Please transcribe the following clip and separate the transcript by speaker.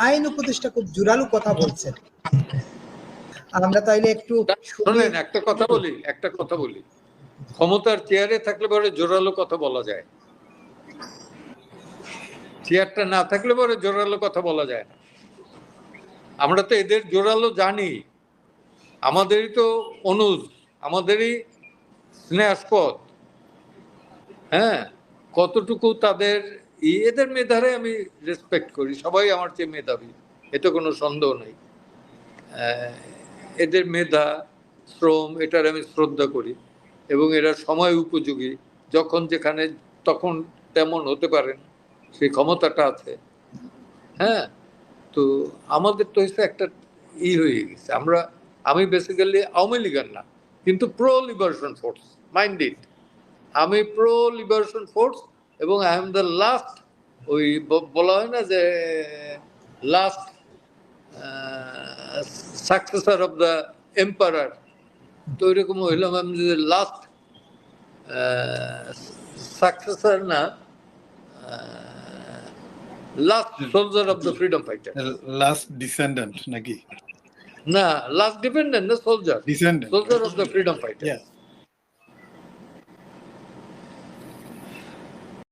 Speaker 1: আইন উপদেষ্টা খুব জোরালো কথা বলছেন। আমরা তাইলে একটু শুনি।
Speaker 2: শোনেন একটা কথা বলি একটা কথা বলি। ক্ষমতার চেয়ারে থাকলে পরে জোরালো কথা বলা যায়। চেয়ারটা না থাকলে পরে জোরালো কথা বলা যায় না। আমরা তো এদের জোরালো জানি। আমাদেরই তো অনুজ আমাদেরই স্নেহাস্পদ। হ্যাঁ কতটুকু তাদের এদের মেধারে আমি রেসপেক্ট করি, সবাই আমার চেয়ে মেধাবী, এতে কোনো সন্দেহ নেই। এদের মেধা, শ্রম, এটার আমি শ্রদ্ধা করি এবং এরা সময় উপযোগী, যখন যেখানে, তখন তেমন হতে পারেন, সেই ক্ষমতাটা আছে। হ্যাঁ তো আমাদের তো হচ্ছে একটা ই হয়ে গেছে, আমরা, আমি বেসিক্যালি আওয়ামী লীগের না, কিন্তু প্রো লিবারেশন ফোর্স মাইন্ডেড আমি প্রো লিবারেশন ফোর্স এবং আই এম দ্য লাস্ট ওই বলা হয় না যে last successor of the emperor তো ওইরকম হইলাম আমি যে লাস্ট সাকসেসার না last soldier of the freedom fighter
Speaker 3: last descendant নাকি?
Speaker 2: না লাস্ট ডিপেন্ডেন্ট না soldier
Speaker 3: descendant
Speaker 2: soldier of the freedom fighter.